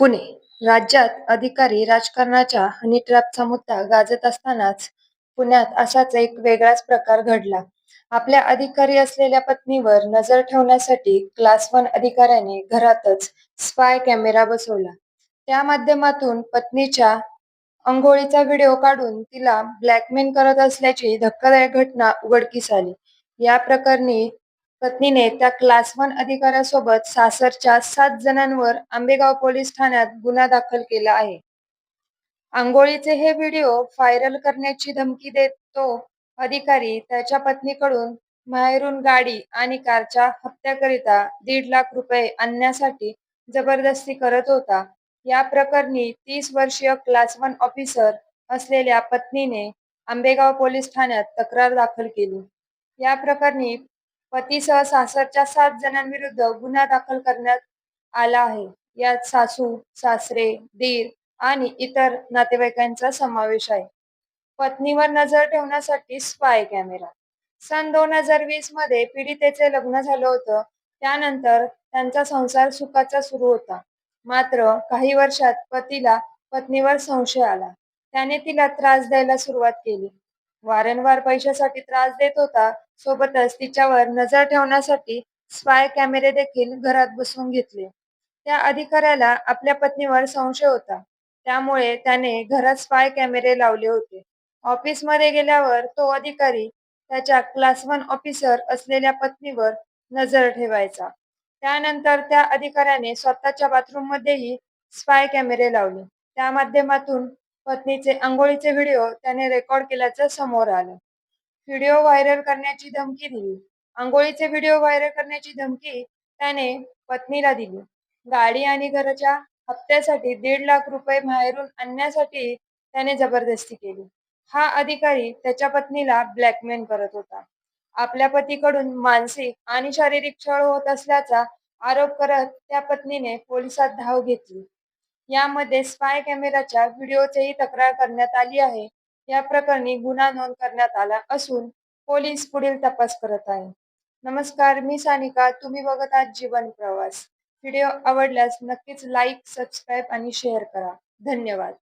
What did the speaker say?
पुणे राज्यात अधिकारी राजकारणाच्या हनी ट्रॅपचा मुद्दा गाजत असतानाच पुण्यात असाच एक वेगळाच प्रकार घडला. आपल्या अधिकारी असलेल्या पत्नीवर नजर ठेवण्यासाठी क्लास वन अधिकाऱ्याने घरातच स्पाय कॅमेरा बसवला. त्या माध्यमातून पत्नीच्या अंघोळीचा व्हिडिओ काढून तिला ब्लॅकमेल करत असल्याची धक्कादायक घटना उघडकीस आली. या प्रकरणी पत्नीने त्या क्लास वन अधिकाऱ्यासोबत सासरच्या सात जणांवर आंबेगाव पोलीस ठाण्यात गुन्हा दाखल केला आहे. आंघोळीचे हे व्हिडिओ व्हायरल करण्याची धमकी देत तो अधिकारी त्याच्या पत्नीकडून माहेरून गाडी आणि कारच्या हप्त्याकरिता दीड लाख रुपये आणण्यासाठी जबरदस्ती करत होता. या प्रकरणी तीस वर्षीय क्लास वन ऑफिसर असलेल्या पत्नीने आंबेगाव पोलीस ठाण्यात तक्रार दाखल केली. या प्रकरणी पतीसह सासरच्या सात जणांविरुद्ध गुन्हा दाखल करण्यात आला आहे. यात सासू सासरे दीर आणि इतर नातेवाईकांचा समावेश आहे. पत्नीवर नजर ठेवण्यासाठी स्पाय कॅमेरा सन दोन हजार वीसमध्ये पीडितेचे लग्न झालं होतं. त्यानंतर त्यांचा संसार सुखाचा सुरू होता. मात्र काही वर्षात पतीला पत्नीवर संशय आला. त्याने तिला त्रास द्यायला सुरुवात केली. वारंवार पैशासाठी त्रास देत होता सोबतच तिच्यावर नजर ठेवण्यासाठी स्पाय कॅमेरे देखील घरात बसवून घेतले. त्या अधिकाऱ्याला आपल्या पत्नीवर संशय होता. त्यामुळे त्याने घरात स्पाय कॅमेरे लावले होते. ऑफिसमध्ये गेल्यावर तो अधिकारी त्याच्या क्लास वन ऑफिसर असलेल्या पत्नीवर नजर ठेवायचा. त्यानंतर त्या अधिकाऱ्याने स्वतःच्या बाथरूम मध्येही स्पाय कॅमेरे लावले. त्या माध्यमातून पत्नीचे आंघोळीचे व्हिडिओ त्याने रेकॉर्ड केल्याचं समोर आलं. व्हिडिओ व्हायरल करण्याची धमकी दिली. आंघोळीचे व्हिडिओ व्हायरल करण्याची धमकी त्याने पत्नीला दिली. गाडी आणि घराच्या हप्त्यासाठी दीड लाख रुपये बाहेरून आणण्यासाठी त्याने जबरदस्ती केली. हा अधिकारी त्याच्या पत्नीला ब्लॅकमेल करत होता. आपल्या पतीकडून मानसिक आणि शारीरिक छळ होत असल्याचा आरोप करत त्या पत्नीने पोलिसात धाव घेतली. यामध्ये स्पाय कॅमेराच्या व्हिडिओचीही तक्रार करण्यात आली आहे. या प्रकरणी गुन्हा नोंद करण्यात आला असून पोलीस पुढील तपास करत आहे. नमस्कार मी सानिका. तुम्ही बघत आहात जीवन प्रवास. व्हिडिओ आवडल्यास नक्कीच लाईक सबस्क्राईब आणि शेअर करा. धन्यवाद.